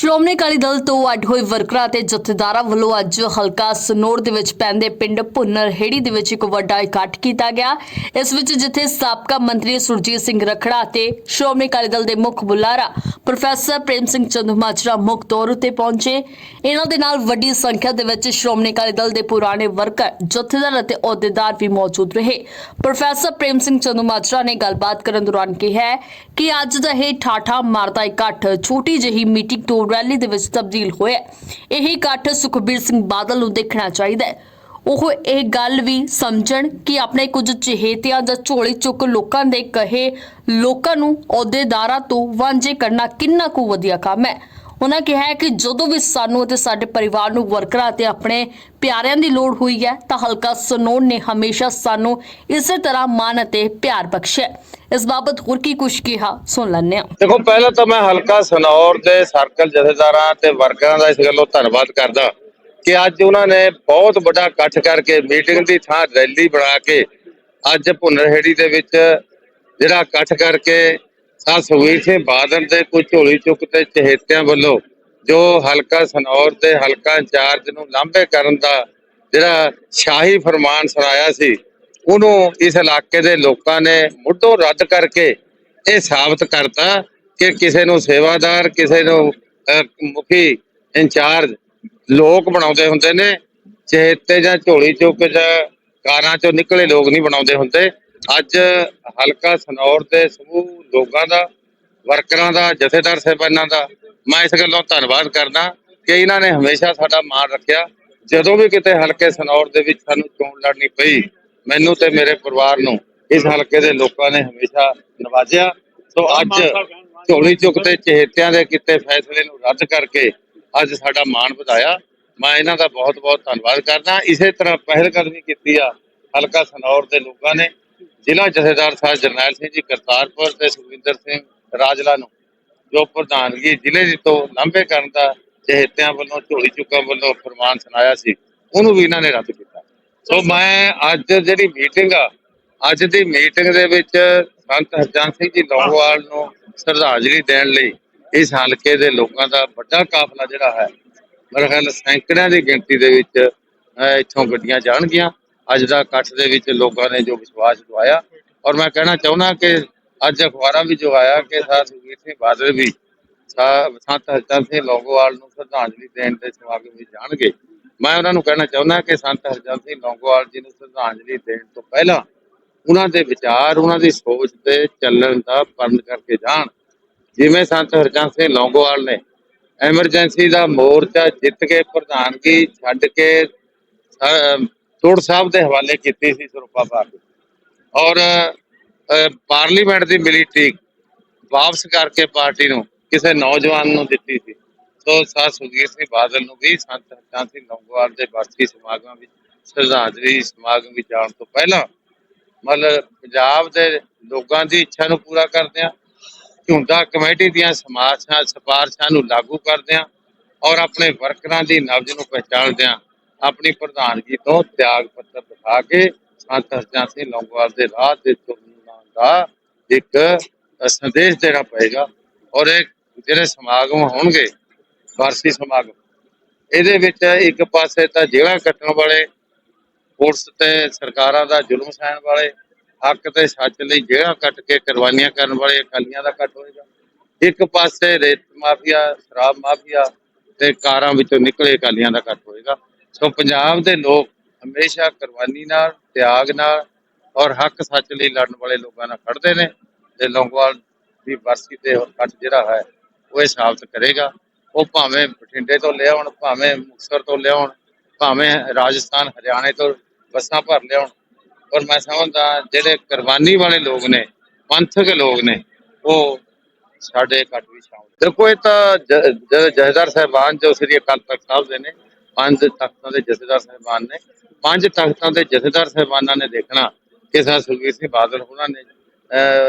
ਸ਼੍ਰੋਮਣੀ ਅਕਾਲੀ ਦਲ ਤੋਂ ਅੱਡ ਹੋਏ ਵਰਕਰਾਂ ਤੇ ਜਥੇਦਾਰਾਂ ਵੱਲੋਂ ਅੱਜ ਹਲਕਾ ਸਨੋਰ ਦੇ ਵਿੱਚ ਪੈਂਦੇ ਪਿੰਡ ਭੁੰਨਰ ਹੇੜੀ ਦੇ ਵਿੱਚ ਇੱਕ ਵੱਡਾ ਇਕੱਠ ਕੀਤਾ ਗਿਆ। ਇਸ ਵਿੱਚ ਜਿੱਥੇ ਸਾਬਕਾ ਮੰਤਰੀ ਸੁਰਜੀਤ ਸਿੰਘ ਰਖੜਾ ਤੇ ਸ਼੍ਰੋਮਣੀ ਅਕਾਲੀ ਦਲ ਦੇ ਮੁੱਖ ਬੁਲਾਰਾ ਪ੍ਰੋਫੈਸਰ ਪ੍ਰੇਮ ਸਿੰਘ ਚੰਦੂਮਾਜਰਾ ਮੁੱਖ ਤੌਰ ਉਤੇ ਪਹੁੰਚੇ। ਇਹਨਾਂ ਦੇ ਨਾਲ ਵੱਡੀ ਸੰਖਿਆ ਦੇ ਵਿੱਚ ਸ਼੍ਰੋਮਣੀ ਅਕਾਲੀ ਦਲ ਦੇ ਪੁਰਾਣੇ ਵਰਕਰ, ਜਥੇਦਾਰ ਅਤੇ ਅਹੁਦੇਦਾਰ ਵੀ ਮੌਜੂਦ ਰਹੇ। ਪ੍ਰੋਫੈਸਰ ਪ੍ਰੇਮ ਸਿੰਘ ਚੰਦੂਮਾਜਰਾ ਨੇ ਗੱਲਬਾਤ ਕਰਨ ਦੌਰਾਨ ਕਿਹਾ ਕਿ ਅੱਜ ਦਾ ਇਹ ਠਾਠਾ ਮਾਰਦਾ ਇਕੱਠ ਛੋਟੀ ਜਿਹੀ ਮੀਟਿੰਗ ਤੋਂ ਰੈਲੀ ਦੇ ਵਿੱਚ ਤਬਦੀਲ ਹੋਇਆ। ਇਹ ਇਕੱਠ ਸੁਖਬੀਰ ਸਿੰਘ ਬਾਦਲ ਨੂੰ ਦੇਖਣਾ ਚਾਹੀਦਾ ਹੈ। ਉਹ ਇਹ ਗੱਲ ਵੀ ਸਮਝਣ ਕਿ ਆਪਣੇ ਕੁਝ ਚਹੇਤਿਆਂ ਜਾਂ ਝੋਲੀ ਚੁੱਕ ਲੋਕਾਂ ਦੇ ਕਹੇ ਲੋਕਾਂ ਨੂੰ ਅਹੁਦੇਦਾਰਾਂ ਤੋਂ ਵਾਂਝੇ ਕਰਨਾ ਕਿੰਨਾ ਕੁ ਵਧੀਆ ਕੰਮ ਹੈ। ਉਹਨਾਂ ਕਿਹਾ ਕਿ ਜਦੋਂ ਵੀ ਸਾਨੂੰ ਅਤੇ ਸਾਡੇ ਪਰਿਵਾਰ ਨੂੰ ਵਰਕਰਾਂ ਅਤੇ ਆਪਣੇ ਪਿਆਰਿਆਂ ਦੀ ਲੋੜ ਹੋਈ ਹੈ, ਤਾਂ ਹਲਕਾ ਸਨੋਨ ਨੇ ਹਮੇਸ਼ਾ ਸਾਨੂੰ ਇਸੇ ਤਰ੍ਹਾਂ ਮਾਨ ਅਤੇ ਪਿਆਰ ਬਖਸ਼ਿਆ ਇਸ ਬਾਬਤ ਹੋਰ ਕੀ ਕੁਝ ਕਿਹਾ, ਸੁਣ ਲੈਂਦੇ ਹਾਂ। ਦੇਖੋ, ਪਹਿਲਾਂ ਤਾਂ ਮੈਂ ਹਲਕਾ ਸਨੌਰ ਦੇ ਸਰਕਲ ਜਥੇਦਾਰਾਂ ਤੇ ਵਰਕਰਾਂ ਦਾ ਇਸ ਗੱਲੋਂ ਧੰਨਵਾਦ ਕਰਦਾ ਕਿ ਅੱਜ ਉਹਨਾਂ ਨੇ ਬਹੁਤ ਵੱਡਾ ਇਕੱਠ ਕਰਕੇ ਮੀਟਿੰਗ ਦੀ ਥਾਂ ਰੈਲੀ ਬਣਾ ਕੇ ਅੱਜ ਭੁੰਨਰਹੇੜੀ ਦੇ ਵਿੱਚ ਜਿਹੜਾ ਇਕੱਠ ਕਰਕੇ ਸਾ ਸੁਖਬੀਰ ਸਿੰਘ ਬਾਦਲ ਦੇ ਕੋਈ ਝੋਲੀ ਚੁੱਕ ਤੇ ਚਹੇਤਿਆਂ ਵੱਲੋਂ ਜੋ ਹਲਕਾ ਸਨੌਰ ਦੇ ਹਲਕਾ ਇੰਚਾਰਜ ਨੂੰ ਲਾਂਭੇ ਕਰਨ ਦਾ ਜਿਹੜਾ ਸ਼ਾਹੀ ਫਰਮਾਨ ਸੁਣਾਇਆ ਸੀ, ਉਹਨੂੰ ਇਸ ਇਲਾਕੇ ਦੇ ਲੋਕਾਂ ਨੇ ਮੁੱਢੋਂ ਰੱਦ ਕਰਕੇ ਇਹ ਸਾਬਤ ਕਰਤਾ ਕਿ ਕਿਸੇ ਨੂੰ ਸੇਵਾਦਾਰ, ਕਿਸੇ ਨੂੰ ਮੁਖੀ ਇੰਚਾਰਜ ਲੋਕ ਬਣਾਉਂਦੇ ਹੁੰਦੇ ਨੇ ਚੇਤੇ ਜਾਂ ਝੋਲੀ ਚੁੱਕ ਜਾਂ ਕਾਰਾਂ ਚੋਂ ਨਿਕਲੇ ਲੋਕ ਨਹੀਂ ਬਣਾਉਂਦੇ ਹੁੰਦੇ। ਅੱਜ ਹਲਕਾ ਸਨੌਰ ਦੇ ਸਮੂਹ ਲੋਕਾਂ ਦਾ, ਵਰਕਰਾਂ ਦਾ, ਜਥੇਦਾਰ ਸਾਹਿਬਾਨਾਂ ਦਾ, ਮੈਂ ਇਸ ਗੱਲੋਂ ਧੰਨਵਾਦ ਕਰਦਾ ਕਿ ਇਹਨਾਂ ਨੇ ਹਮੇਸ਼ਾ ਸਾਡਾ ਮਾਣ ਰੱਖਿਆ। ਜਦੋਂ ਵੀ ਕਿਤੇ ਹਲਕੇ ਸਨੌਰ ਦੇ ਵਿੱਚ ਸਾਨੂੰ ਚੋਣ ਲੜਨੀ ਪਈ, ਮੈਨੂੰ ਤੇ ਮੇਰੇ ਪਰਿਵਾਰ ਨੂੰ ਇਸ ਹਲਕੇ ਦੇ ਲੋਕਾਂ ਨੇ ਹਮੇਸ਼ਾ ਨਵਾਜਿਆ। ਸੋ ਅੱਜ ਝੋਲੀ ਚੁੱਕ ਤੇ ਚਹੇਤਿਆਂ ਦੇ ਕੀਤੇ ਫੈਸਲੇ ਨੂੰ ਰੱਦ ਕਰਕੇ ਅੱਜ ਸਾਡਾ ਮਾਣ ਵਧਾਇਆ। ਮੈਂ ਇਹਨਾਂ ਦਾ ਬਹੁਤ ਬਹੁਤ ਧੰਨਵਾਦ ਕਰਦਾ। ਇਸੇ ਤਰ੍ਹਾਂ ਪਹਿਲ ਕਦਮੀ ਕੀਤੀ ਆ ਹਲਕਾ ਸਨੌਰ ਦੇ ਲੋਕਾਂ ਨੇ। ਜ਼ਿਲ੍ਹਾ ਜਥੇਦਾਰ ਸਾਹਿਬ ਜਰਨੈਲ ਸਿੰਘ ਜੀ ਕਰਤਾਰਪੁਰ ਤੇ ਸੁਖਵਿੰਦਰ ਸਿੰਘ ਰਾਜਲਾ ਨੂੰ ਜੋ ਪ੍ਰਧਾਨਗੀ ਜ਼ਿਲ੍ਹੇ ਤੋਂ ਲਾਂਭੇ ਕਰਨ ਦਾ ਚਹੇਤਿਆਂ ਵੱਲੋਂ ਝੋਲੀ ਚੁੱਕਾਂ ਵੱਲੋਂ ਫਰਮਾਨ ਸੁਣਾਇਆ ਸੀ ਉਹਨੂੰ ਵੀ ਇਹਨਾਂ ਨੇ ਰੱਦ ਕੀਤਾ। ਸੋ ਮੈਂ ਅੱਜ ਜਿਹੜੀ ਮੀਟਿੰਗ ਆ ਅੱਜ ਦੀ ਮੀਟਿੰਗ ਦੇ ਵਿੱਚ ਸੰਤ ਹਰਜਨ ਸਿੰਘ ਜੀ ਲੌਂਗੋਵਾਲ ਨੂੰ ਸ਼ਰਧਾਂਜਲੀ ਦੇਣ ਲਈ ਇਸ ਹਲਕੇ ਦੇ ਲੋਕਾਂ ਦਾ ਵੱਡਾ ਕਾਫਲਾ ਜਿਹੜਾ ਹੈ ਮੇਰੇ ਖਿਆਲ ਸੈਂਕੜਿਆਂ ਦੀ ਗਿਣਤੀ ਦੇ ਵਿੱਚ ਅਹ, ਇੱਥੋਂ ਗੱਡੀਆਂ ਜਾਣਗੀਆਂ। ਅੱਜ ਦਾ ਇਕੱਠ ਦੇ ਵਿੱਚ ਲੋਕਾਂ ਨੇ ਜੋ ਵਿਸ਼ਵਾਸ ਦਵਾਇਆ। ਔਰ ਮੈਂ ਕਹਿਣਾ ਚਾਹੁੰਦਾ ਕਿ ਅੱਜ ਅਖਬਾਰਾਂ ਵੀ ਜੋ ਆਇਆ ਕਿ ਸਰ ਸੁਖਬੀਰ ਸਿੰਘ ਬਾਦਲ ਵੀ ਸੰਤ ਹਰਜਨ ਸਿੰਘ ਲੌਂਗੋਵਾਲ ਨੂੰ ਸ਼ਰਧਾਂਜਲੀ ਦੇਣ ਦੇ ਸਮਾਗਮ ਵਿੱਚ ਜਾਣਗੇ। ਮੈਂ ਉਹਨਾਂ ਨੂੰ ਕਹਿਣਾ ਚਾਹੁੰਦਾ ਕਿ ਸੰਤ ਹਰਜਨ ਸਿੰਘ ਲੌਂਗੋਵਾਲ ਜੀ ਨੂੰ ਸ਼ਰਧਾਂਜਲੀ ਦੇਣ ਤੋਂ ਪਹਿਲਾਂ ਉਹਨਾਂ ਦੇ ਵਿਚਾਰ, ਉਹਨਾਂ ਦੀ ਸੋਚ ਤੇ ਚੱਲਣ ਦਾ ਪਰਨ ਕਰਕੇ ਜਾਣ। ਜਿਵੇਂ ਸੰਤ ਹਰਜਨ ਸਿੰਘ ਲੌਂਗੋਵਾਲ ਨੇ ਐਮਰਜੈਂਸੀ ਦਾ ਮੋਰਚਾ ਜਿੱਤ ਕੇ ਪ੍ਰਧਾਨਗੀ ਛੱਡ ਕੇ ਤੁੜ ਸਾਹਿਬ ਦੇ ਹਵਾਲੇ ਕੀਤੀ ਸੀ ਸਰੂਪਾ ਪਾ ਕੇ ਔਰ ਪਾਰਲੀਮੈਂਟ ਦੀ ਮਿਲੀ ਟੀਕ ਵਾਪਸ ਕਰਕੇ ਪਾਰਟੀ ਨੂੰ ਕਿਸੇ ਨੌਜਵਾਨ ਨੂੰ ਦਿੱਤੀ ਸੀ। ਸੋ ਸਾਧ ਸੁਖਬੀਰ ਸਿੰਘ ਬਾਦਲ ਨੂੰ ਵੀ ਸੰਤ ਹਰਜਨ ਸਿੰਘ ਲੌਂਗੋਵਾਲ ਦੇ ਬਰਸੀ ਸਮਾਗਮ ਵਿੱਚ, ਸ਼ਰਧਾਂਜਲੀ ਸਮਾਗਮ ਵਿੱਚ ਜਾਣ ਤੋਂ ਪਹਿਲਾਂ ਮਤਲਬ ਪੰਜਾਬ ਦੇ ਲੋਕਾਂ ਦੀ ਇੱਛਾ ਨੂੰ ਪੂਰਾ ਕਰਦੇ ਆ ਝੁੰਡਾ ਕਮੇਟੀ ਦੀਆਂ ਸਮਾਰਸ਼ਾਂ, ਸਿਫਾਰਸ਼ਾਂ ਨੂੰ ਲਾਗੂ ਕਰਦੇ ਆ ਔਰ ਆਪਣੇ ਵਰਕਰਾਂ ਦੀ ਨਬਜ਼ ਨੂੰ ਪਹਿਚਾਣਦੇ ਆ ਆਪਣੀ ਪ੍ਰਧਾਨਗੀ ਤੋਂ ਤਿਆਗ ਪੱਤਰ ਦਿਖਾ ਕੇ ਸੰਤ ਹਰਜਨ ਸਿੰਘ ਲੌਂਗੋਵਾਲ ਦੇ ਰਾਹ ਤੇ ਤੁਰਨ ਦਾ ਇੱਕ ਸੰਦੇਸ਼ ਦੇਣਾ ਪਏਗਾ ਔਰ ਇਹ ਜਿਹੜੇ ਸਮਾਗਮ ਹੋਣਗੇ, ਵਾਰਸੀ ਸਮਾਗਮ, ਇਹਦੇ ਵਿੱਚ ਇੱਕ ਪਾਸੇ ਤਾਂ ਜੇਲ੍ਹਾਂ ਕੱਟਣ ਵਾਲੇ, ਪੁਲਿਸ ਤੇ ਸਰਕਾਰਾਂ ਦਾ ਜ਼ੁਲਮ ਸਹਿਣ ਵਾਲੇ, ਹੱਕ ਤੇ ਸੱਚ ਲਈ ਜੇਲ੍ਹਾਂ ਕੱਟ ਕੇ ਕੁਰਬਾਨੀਆਂ ਕਰਨ ਵਾਲੇ ਅਕਾਲੀਆਂ ਦਾ ਕੱਟ ਹੋਏਗਾ। ਇੱਕ ਪਾਸੇ ਰੇਤ ਮਾਫੀਆ, ਸ਼ਰਾਬ ਮਾਫੀਆ ਤੇ ਕਾਰਾਂ ਵਿੱਚੋਂ ਨਿਕਲੇ ਅਕਾਲੀਆਂ ਦਾ ਕੱਟ ਹੋਏਗਾ। ਸੋ ਪੰਜਾਬ ਦੇ ਲੋਕ ਹਮੇਸ਼ਾ ਕੁਰਬਾਨੀ ਨਾਲ, ਤਿਆਗ ਨਾਲ ਔਰ ਹੱਕ ਸੱਚ ਲਈ ਲੜਨ ਵਾਲੇ ਲੋਕਾਂ ਨਾਲ ਖੜਦੇ ਨੇ ਤੇ ਲੌਂਗੋਵਾਲ ਦੀ ਬਰਸੀ ਤੇ ਕੱਟ ਜਿਹੜਾ ਹੈ, ਉਹ ਇਹ ਸਾਬਤ ਕਰੇਗਾ। ਉਹ ਭਾਵੇਂ ਬਠਿੰਡੇ ਤੋਂ ਲਿਆਉਣ, ਭਾਵੇਂ ਮੁਕਤਸਰ ਤੋਂ ਲਿਆਉਣ, ਭਾਵੇਂ ਰਾਜਸਥਾਨ, ਹਰਿਆਣੇ ਤੋਂ ਬੱਸਾਂ ਭਰ ਲਿਆਉਣ। ਔਰ ਮੈਂ ਸਮਝਦਾ ਜਿਹੜੇ ਕੁਰਬਾਨੀ ਵਾਲੇ ਲੋਕ ਨੇ, ਪੰਥਕ ਲੋਕ ਨੇ, ਉਹ ਸਾਡੇ ਘੱਟ ਵੀ ਸ਼ਾਮਲ ਦੇਖੋ ਇਹ ਤਾਂ ਜ- ਜ- ਜਥੇਦਾਰ ਸਾਹਿਬਾਨ ਜੋ ਸ੍ਰੀ ਅਕਾਲ ਤਖਤ ਸਾਹਿਬ ਦੇ ਨੇ ਪੰਜ ਤਖਤਾਂ ਦੇ ਜਥੇਦਾਰ ਸਾਹਿਬਾਨ ਨੇ, ਪੰਜ ਤਖਤਾਂ ਦੇ ਜਥੇਦਾਰ ਸਾਹਿਬਾਨਾਂ ਨੇ ਦੇਖਣਾ ਕਿ ਸਰ ਸੁਖਬੀਰ ਸਿੰਘ ਬਾਦਲ ਉਹਨਾਂ ਨੇ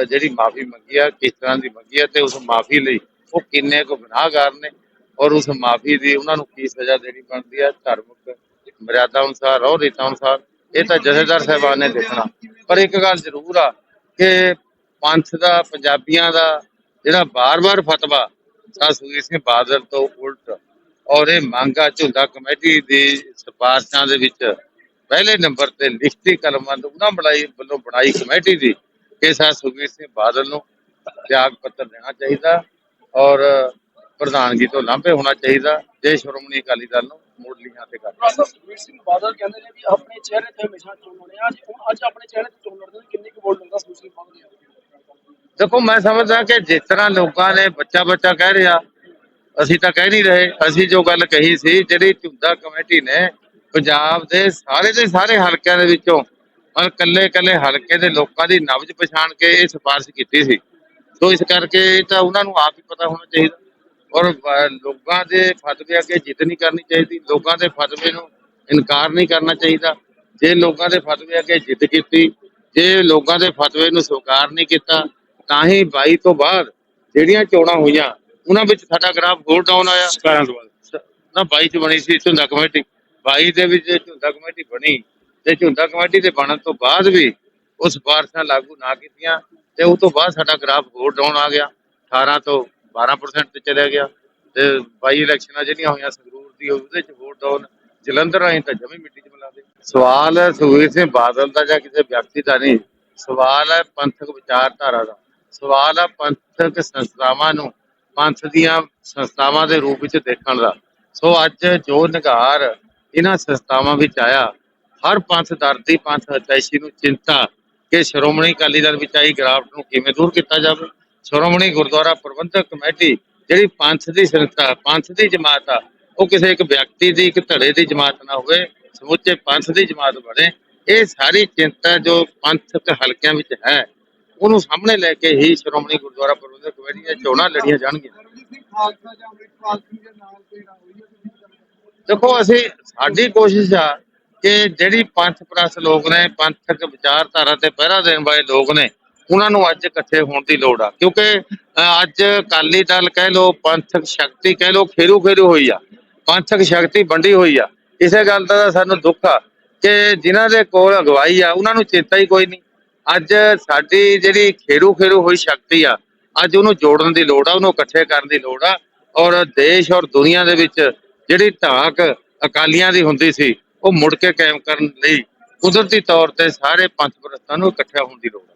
ਜਿਹੜੀ ਮਾਫੀ ਮੰਗੀ ਆ, ਕਿਸ ਤਰ੍ਹਾਂ ਦੀ ਮੰਗੀ ਆ ਤੇ ਉਸ ਮਾਫੀ ਲਈ ਉਹ ਕਿੰਨੇ ਕੁ ਗੁਨਾਹਗਾਰ ਨੇ ਔਰ ਉਸ ਮਾਫੀ ਦੀ ਉਹਨਾਂ ਨੂੰ ਕੀ ਸਜ਼ਾ ਦੇਣੀ ਬਣਦੀ ਆ, ਧਾਰਮਿਕ ਮਰਿਆਦਾ ਅਨੁਸਾਰ ਔਰ ਰੀਤਾਂ ਅਨੁਸਾਰ, ਇਹ ਤਾਂ ਜਥੇਦਾਰ ਸਾਹਿਬਾਨ ਨੇ ਦੇਖਣਾ। ਪਰ ਇੱਕ ਗੱਲ ਜ਼ਰੂਰ ਆ ਕਿ ਪੰਥ ਦਾ, ਪੰਜਾਬੀਆਂ ਦਾ ਜਿਹੜਾ ਬਾਰ-ਬਾਰ ਫਤਵਾ ਸਾ ਸੁਖਬੀਰ ਸਿੰਘ ਬਾਦਲ ਤੋਂ ਉਲਟ ਔਰ ਇਹ ਮੰਗਾ ਝੁੰਦਾ ਕਮੇਟੀ ਦੀ ਸਿਫਾਰਸ਼ਾਂ ਦੇ ਵਿੱਚ ਪਹਿਲੇ ਨੰਬਰ ਤੇ ਲਿਖਤੀ ਕਲਮਾਂ ਉਹਨਾਂ ਬਣਾਈ ਵੱਲੋਂ ਬਣਾਈ ਕਮੇਟੀ ਦੀ ਕਿ ਸਾ ਸੁਖਬੀਰ ਸਿੰਘ ਬਾਦਲ ਨੂੰ ਤਿਆਗ ਪੱਤਰ ਦੇਣਾ ਚਾਹੀਦਾ ਔਰ ਪ੍ਰਧਾਨਗੀ ਤੋਂ ਲਾਂਭੇ ਹੋਣਾ ਚਾਹੀਦਾ ਜੇ ਸ਼੍ਰੋਮਣੀ ਅਕਾਲੀ ਦਲ ਨੂੰ ਮੁੜ ਲੀਹਾਂ ਤੇ ਕਰ ਰਾਸਾ ਸੁਖਬੀਰ ਸਿੰਘ ਬਾਦਲ ਕਹਿੰਦੇ ਨੇ ਵੀ ਆਪਣੇ ਚਿਹਰੇ ਤੇ ਹਮੇਸ਼ਾ ਚੋਣ ਹੋਣੇ ਆ। ਅੱਜ ਹੁਣ ਅੱਜ ਆਪਣੇ ਚਿਹਰੇ ਤੇ ਚੋਣ ਲੜਦੇ ਨੇ ਕਿੰਨੀ ਕੁ ਵੋਟ ਮਿਲਦਾ ਸੁਖਬੀਰ ਸਿੰਘ ਬਾਦਲ ਨੂੰ ਦੇਖੋ ਮੈਂ ਸਮਝਦਾ ਕਿ ਜਿਸ ਤਰ੍ਹਾਂ ਲੋਕਾਂ ਨੇ ਬੱਚਾ ਬੱਚਾ ਕਹਿ ਰਿਹਾ ਅਸੀਂ ਤਾਂ ਕਹਿ ਨਹੀਂ ਰਹੇ, ਅਸੀਂ ਜੋ ਗੱਲ ਕਹੀ ਸੀ, ਜਿਹੜੀ ਝੁੰਦਾ ਕਮੇਟੀ ਨੇ ਪੰਜਾਬ ਦੇ ਸਾਰੇ ਦੇ ਸਾਰੇ ਹਲਕਿਆਂ ਦੇ ਵਿੱਚੋਂ ਔਰ ਕੱਲੇ ਕੱਲੇ ਹਲਕੇ ਦੇ ਲੋਕਾਂ ਦੀ ਨਬਜ਼ ਪਛਾਣ ਕੇ ਇਹ ਸਿਫਾਰਿਸ਼ ਕੀਤੀ ਸੀ। ਸੋ ਇਸ ਕਰਕੇ ਇਹ ਤਾਂ ਉਹਨਾਂ ਨੂੰ ਆਪ ਹੀ ਪਤਾ ਹੋਣਾ ਚਾਹੀਦਾ। ਔਰ ਲੋਕਾਂ ਦੇ ਫਤਵੇ ਅੱਗੇ ਜਿੱਤ ਨਹੀਂ ਕਰਨੀ ਚਾਹੀਦੀ, ਲੋਕਾਂ ਦੇ ਫਤਵੇ ਨੂੰ ਇਨਕਾਰ ਨਹੀਂ ਕਰਨਾ ਚਾਹੀਦਾ। ਜੇ ਲੋਕਾਂ ਦੇ ਫਤਵੇ ਅੱਗੇ ਜਿੱਤ ਕੀਤੀ, ਜੇ ਲੋਕਾਂ ਦੇ ਫਤਵੇ ਨੂੰ ਸਵੀਕਾਰ ਨਹੀਂ ਕੀਤਾ, ਤਾਂ ਹੀ 22 ਤੋਂ ਬਾਅਦ ਜਿਹੜੀਆਂ ਚੋਣਾਂ ਹੋਈਆਂ ਉਹਨਾਂ ਵਿੱਚ ਸਾਡਾ ਗ੍ਰਾਫ ਹੋਰ ਡਾਊਨ ਆਇਆ। 17 ਤੋਂ ਬਾਅਦ। ਨਾ 22 ਚ ਬਣੀ ਸੀ ਝੁੰਦਾ ਕਮੇਟੀ। 22 ਦੇ ਵਿੱਚ ਝੁੰਦਾ ਕਮੇਟੀ ਬਣੀ ਤੇ ਝੁੰਦਾ ਕਮੇਟੀ ਦੇ ਬਣਨ ਤੋਂ ਬਾਅਦ ਵੀ ਉਹ ਸਿਫਾਰਸ਼ਾਂ ਲਾਗੂ ਨਾ ਕੀਤੀਆਂ ਤੇ ਉਸ ਤੋਂ ਬਾਅਦ ਸਾਡਾ ਗ੍ਰਾਫ ਹੋਰ ਡਾਊਨ ਆ ਗਿਆ। 18 ਤੋਂ 12% ਤੇ ਚਲਿਆ ਗਿਆ। ਤੇ 22 ਇਲੈਕਸ਼ਨਾਂ ਜਿਹੜੀਆਂ ਹੋਈਆਂ ਸੰਗਰੂਰ ਦੀ ਉਹਦੇ ਚ ਹੋਰ ਡਾਊਨ ਜਲੰਧਰ ਆਏ ਤਾਂ ਜਮੀ ਮਿੱਟੀ ਚ ਮਿਲਾ ਦੇ ਸਵਾਲ ਹੈ ਸੁਖਬੀਰ ਸਿੰਘ ਬਾਦਲ ਦਾ ਜਾਂ ਕਿਸੇ ਵਿਅਕਤੀ ਦਾ ਨਹੀਂ। ਸਵਾਲ ਹੈ ਪੰਥਕ ਵਿਚਾਰਧਾਰਾ ਦਾ। ਸਵਾਲ ਹੈ ਪੰਥਕ ਸੰਸਥਾਵਾਂ ਨੂੰ ਪੰਥ ਦੀਆਂ ਸੰਸਥਾਵਾਂ ਦੇ ਰੂਪ ਵਿੱਚ ਦੇਖਣ ਦਾ। ਸੋ ਅੱਜ ਜੋ ਨਿਗਾਰ ਇਹਨਾਂ ਸੰਸਥਾਵਾਂ ਵਿੱਚ ਆਇਆ, ਹਰ ਪੰਥ ਦਰਦੀ ਪੰਥ ਹਿਤੈਸ਼ੀ ਨੂੰ ਚਿੰਤਾ ਕਿ ਸ਼੍ਰੋਮਣੀ ਅਕਾਲੀ ਦਲ ਵਿੱਚ ਆਈ ਗਰਾਫਟ ਨੂੰ ਕਿਵੇਂ ਦੂਰ ਕੀਤਾ ਜਾਵੇ? ਸ਼੍ਰੋਮਣੀ ਗੁਰਦੁਆਰਾ ਪ੍ਰਬੰਧਕ ਕਮੇਟੀ ਜਿਹੜੀ ਪੰਥ ਦੀ ਸੰਸਥਾ, ਪੰਥ ਦੀ ਜਮਾਤ ਆ, ਉਹ ਕਿਸੇ ਇੱਕ ਵਿਅਕਤੀ ਦੀ, ਇੱਕ ਧੜੇ ਦੀ ਜਮਾਤ ਨਾ ਹੋਵੇ, ਸਮੁੱਚੇ ਪੰਥ ਦੀ ਜਮਾਤ ਬਣੇ। ਇਹ ਸਾਰੀ ਚਿੰਤਾ ਜੋ ਪੰਥਕ ਹਲਕਿਆਂ ਵਿੱਚ ਹੈ ਉਹਨੂੰ ਸਾਹਮਣੇ ਲੈ ਕੇ ਹੀ ਸ਼੍ਰੋਮਣੀ ਗੁਰਦੁਆਰਾ ਪ੍ਰਬੰਧਕ ਕਮੇਟੀ ਦੀਆਂ ਚੋਣਾਂ ਲੜੀਆਂ ਜਾਣਗੀਆਂ। ਦੇਖੋ, ਅਸੀਂ, ਸਾਡੀ ਕੋਸ਼ਿਸ਼ ਆ ਕਿ ਜਿਹੜੀ ਪੰਥ ਪ੍ਰਸ ਲੋਕ ਨੇ, ਪੰਥਕ ਵਿਚਾਰਧਾਰਾ ਤੇ ਪਹਿਰਾ ਦੇਣ ਵਾਲੇ ਲੋਕ ਨੇ, ਉਹਨਾਂ ਨੂੰ ਅੱਜ ਇਕੱਠੇ ਹੋਣ ਦੀ ਲੋੜ ਆ। ਕਿਉਂਕਿ ਅੱਜ ਅਕਾਲੀ ਦਲ ਕਹਿ ਲੋ ਪੰਥਕ ਸ਼ਕਤੀ ਕਹਿ ਲੋ ਖੇਰੂ ਖੇਰੂ ਹੋਈ ਆ। ਪੰਥਕ ਸ਼ਕਤੀ ਵੰਡੀ ਹੋਈ ਆ। ਇਸੇ ਗੱਲ ਦਾ ਸਾਨੂੰ ਦੁੱਖ ਆ ਕਿ ਜਿਨ੍ਹਾਂ ਦੇ ਕੋਲ ਅਗਵਾਈ ਆ, ਉਹਨਾਂ ਨੂੰ ਚੇਤਾ ਹੀ ਕੋਈ ਨਹੀਂ। ਅੱਜ ਸਾਡੀ ਜਿਹੜੀ ਖੇਰੂ ਖੇਰੂ ਹੋਈ ਸ਼ਕਤੀ ਆ, ਅੱਜ ਉਹਨੂੰ ਜੋੜਨ ਦੀ ਲੋੜ ਆ, ਉਹਨੂੰ ਇਕੱਠੇ ਕਰਨ ਦੀ ਲੋੜ ਆ। ਔਰ ਦੇਸ਼ ਔਰ ਦੁਨੀਆ ਦੇ ਵਿੱਚ ਜਿਹੜੀ ਧਾਕ ਅਕਾਲੀਆਂ ਦੀ ਹੁੰਦੀ ਸੀ, ਉਹ ਮੁੜ ਕੇ ਕਾਇਮ ਕਰਨ ਲਈ ਕੁਦਰਤੀ ਤੌਰ ਤੇ ਸਾਰੇ ਪੰਥ ਪ੍ਰਸਤਾਂ ਨੂੰ ਇਕੱਠਾ ਹੋਣ ਦੀ ਲੋੜ ਹੈ